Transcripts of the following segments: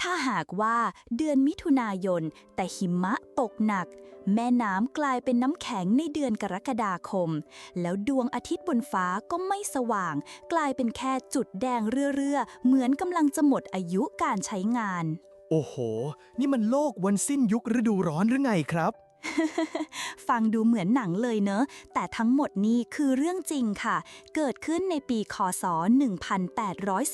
ถ้าหากว่าเดือนมิถุนายน แต่หิมะตกหนัก แม่น้ำกลายเป็นน้ำแข็งในเดือนกรกฎาคม แล้วดวงอาทิตย์บนฟ้าก็ไม่สว่าง กลายเป็นแค่จุดแดงเรื่อๆ เหมือนกำลังจะหมดอายุการใช้งาน โอ้โห นี่มันโลกวันสิ้นยุคฤดูร้อนหรือไงครับ ฟังดูเหมือนหนังเลยเนอะ แต่ทั้งหมดนี้คือเรื่องจริงค่ะ เกิดขึ้นในปีคศ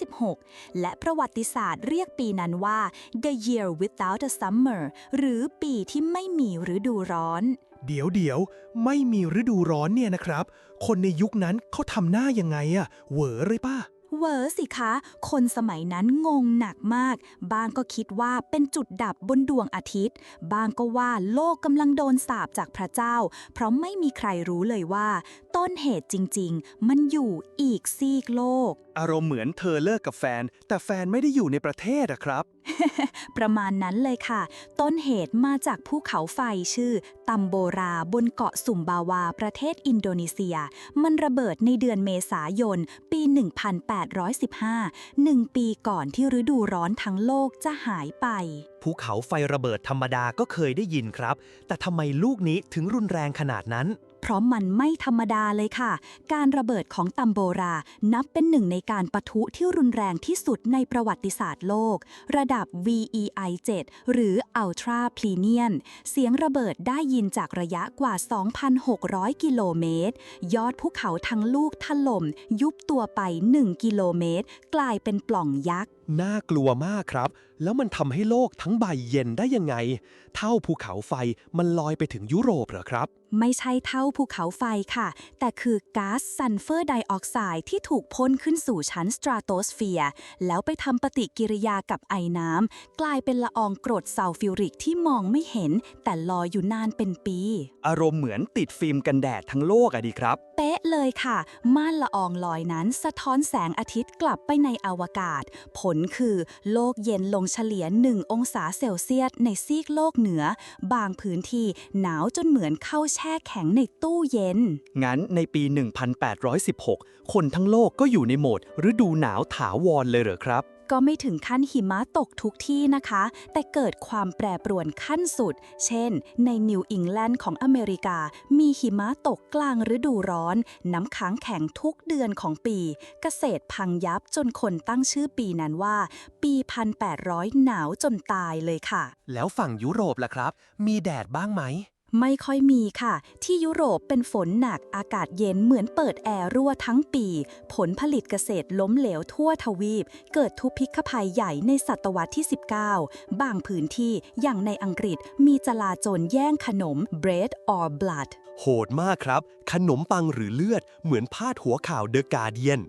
1816 และประวัติศาสตร์เรียกปีนั้นว่า The Year Without a Summer หรือปีที่ไม่มีฤดูร้อน เดี๋ยวเดี๋ยวไม่มีฤดูร้อนเนี่ยนะครับ คนในยุคนั้นเขาทำหน้ายังไงอะเหวอเลยป้า เวอร์สิคะ คนสมัยนั้นงงหนักมาก บางก็คิดว่าเป็นจุดดับบนดวงอาทิตย์ บางก็ว่าโลกกำลังโดนสาปจากพระเจ้า เพราะไม่มีใครรู้เลยว่า ต้นเหตุจริง ๆ มันอยู่อีกซีกโลก อารมณ์เหมือนเธอเลิกกับแฟน แต่แฟนไม่ได้อยู่ในประเทศอะครับ ประมาณนั้นเลยค่ะ ต้นเหตุมาจากภูเขาไฟชื่อตัมโบราบนเกาะสุมบาวา ประเทศอินโดนีเซีย มันระเบิดในเดือนเมษายน ปี 1815หนึ่งปีก่อนที่ฤดูร้อนทั้งโลกจะหายไป ภูเขาไฟระเบิดธรรมดาก็เคยได้ยินครับ แต่ทำไมลูกนี้ถึงรุนแรงขนาดนั้น เพราะมันไม่ธรรมดาเลยค่ะ การระเบิดของตัมโบรา นับเป็นหนึ่งในการปะทุที่รุนแรงที่สุดในประวัติศาสตร์โลก ระดับ VEI 7 หรือ Ultra p l e n i a n เสียงระเบิดได้ยินจากระยะกว่า 2,600 กิโลเมตร ยอดภูเขาทั้งลูกถล่มยุบตัวไป 1 กิโลเมตร กลายเป็นปล่องยักษ์ น่ากลัวมากครับ แล้วมันทำให้โลกทั้งใบเย็นได้ยังไง เท่าภูเขาไฟมันลอยไปถึงยุโรปเหรอครับ ไม่ใช่เท่าภูเขาไฟค่ะ แต่คือก๊าซซัลเฟอร์ไดออกไซด์ที่ถูกพ่นขึ้นสู่ชั้นสตราโตสเฟียร์แล้วไปทำปฏิกิริยากับไอน้ำกลายเป็นละอองกรดซัลฟิวริกที่มองไม่เห็น แต่ลอยอยู่นานเป็นปี อารมณ์เหมือนติดฟิล์มกันแดดทั้งโลกอะดีครับ เป๊ะเลยค่ะ ม่านละอองลอยนั้นสะท้อนแสงอาทิตย์กลับไปในอวกาศผลคือโลกเย็นลงเฉลี่ย 1 องศาเซลเซียสในซีกโลกเหนือ บางพื้นที่หนาวจนเหมือนเข้าแช่แข็งในตู้เย็น งั้นในปี 1816 คนทั้งโลกก็อยู่ในโหมดฤดูหนาวถาวรเลยเหรอครับ ก็ไม่ถึงขั้นหิมะตกทุกที่นะคะ แต่เกิดความแปรปรวนขั้นสุด เช่น ในนิวอิงแลนด์ของอเมริกา มีหิมะตกกลางฤดูร้อน น้ำค้างแข็งทุกเดือนของปี เกษตรพังยับจนคนตั้งชื่อปีนั้นว่า ปี 1800 หนาวจนตายเลยค่ะ แล้วฝั่งยุโรปล่ะครับ มีแดดบ้างไหม ไม่ค่อยมีค่ะ ที่ยุโรปเป็นฝนหนักอากาศเย็นเหมือนเปิดแอร์รั่วทั้งปี ผลผลิตเกษตรล้มเหลวทั่วทวีป เกิดทุพพิกภัยใหญ่ในศตวรรษที่ 19 บางพื้นที่อย่างในอังกฤษมีจลาจลแย่งขนม bread or blood โหดมากครับ ขนมปังหรือเลือด เหมือนพาดหัวข่าวเดอะการเดียน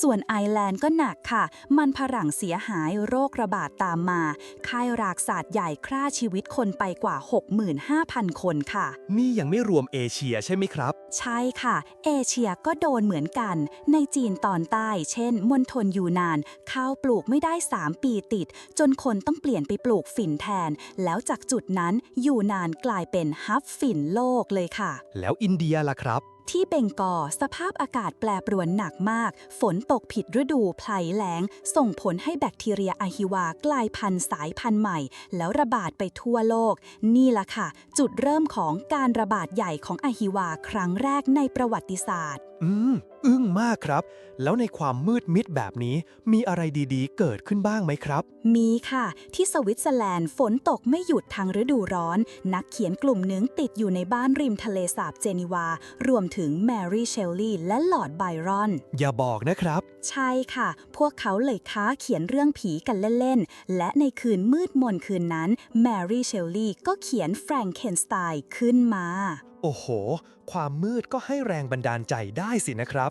ส่วนไอร์แลนด์ก็หนักค่ะ มันผรั่งเสียหายโรคระบาดตามมา ค่ายรากศาสตร์ใหญ่ฆ่าชีวิตคนไปกว่า65,000 คนค่ะ นี่ยังไม่รวมเอเชียใช่ไหมครับ ใช่ค่ะ เอเชียก็โดนเหมือนกัน ในจีนตอนใต้ เช่นมณฑลยูนาน ข้าวปลูกไม่ได้ 3 ปีติด จนคนต้องเปลี่ยนไปปลูกฝิ่นแทน แล้วจากจุดนั้นยูนานกลายเป็นฮับฝิ่นโลกเลยค่ะ แล้วอินเดียล่ะครับ ที่เบงกอสภาพอากาศแปรปรวนหนักมาก ฝนตกผิดฤดูพลัยแล้ง ส่งผลให้แบคทีเรียอะฮิวากลายพันธุ์สายพันธุ์ใหม่ แล้วระบาดไปทั่วโลก นี่ล่ะค่ะ จุดเริ่มของการระบาดใหญ่ของอะฮิวาครั้งแรกในประวัติศาสตร์ อืม อึ้งมากครับ แล้วในความมืดมิดแบบนี้ มีอะไรดีๆ เกิดขึ้นบ้างไหมครับ มีค่ะ ที่สวิตเซอร์แลนด์ฝนตกไม่หยุดทางฤดูร้อน นักเขียนกลุ่มหนึ่งติดอยู่ในบ้านริมทะเลสาบเจนีวา รวมถึงแมรี่เชลลีย์และลอร์ดไบรอน อย่าบอกนะครับ ใช่ค่ะ พวกเขาเลยค้าเขียนเรื่องผีกันเล่น ๆ และในคืนมืดมนคืนนั้นแมรี่เชลลีย์ก็เขียนแฟรงเคนสไตน์ขึ้นมา โอ้โหความมืดก็ให้แรงบันดาลใจได้สินะครับ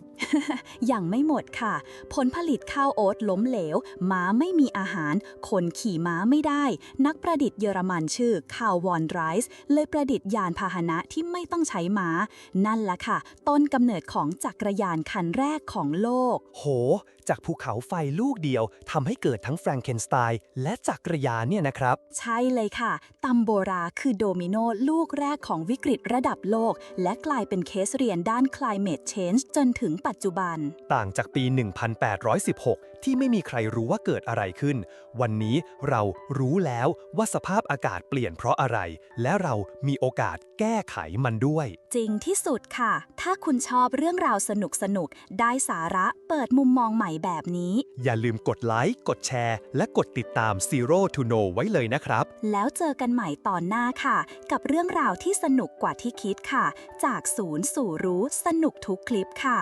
ยังไม่หมดค่ะ ผลผลิตข้าวโอ๊ตล้มเหลว ม้าไม่มีอาหาร คนขี่ม้าไม่ได้ นักประดิษฐ์เยอรมันชื่อคาววอนไรส์เลยประดิษฐ์ยานพาหนะที่ไม่ต้องใช้ม้า นั่นแหละค่ะ ต้นกำเนิดของจักรยานคันแรกของโลก โห จากภูเขาไฟลูกเดียวทำให้เกิดทั้งแฟรงเคนสไตน์และจักรยานเนี่ยนะครับ ใช่เลยค่ะ ตัมโบราคือโดมิโนลูกแรกของวิกฤตระดับโลกและกลายเป็นเคสเรียนด้าน climate change จนถึงปัจจุบัน ต่างจากปี 1816 ที่ไม่มีใครรู้ว่าเกิดอะไรขึ้น วันนี้เรารู้แล้วว่าสภาพอากาศเปลี่ยนเพราะอะไร และเรามีโอกาสแก้ไขมันด้วย จริงที่สุดค่ะ ถ้าคุณชอบเรื่องราวสนุกสนุกๆได้สาระเปิดมุมมองใหม่แบบนี้ อย่าลืมกดไลค์กดแชร์ และกดติดตาม Zero to Know ไว้เลยนะครับ แล้วเจอกันใหม่ตอนหน้าค่ะ กับเรื่องราวที่สนุกกว่าที่คิดค่ะ จากศูนย์สู่รู้สนุกทุกคลิปค่ะ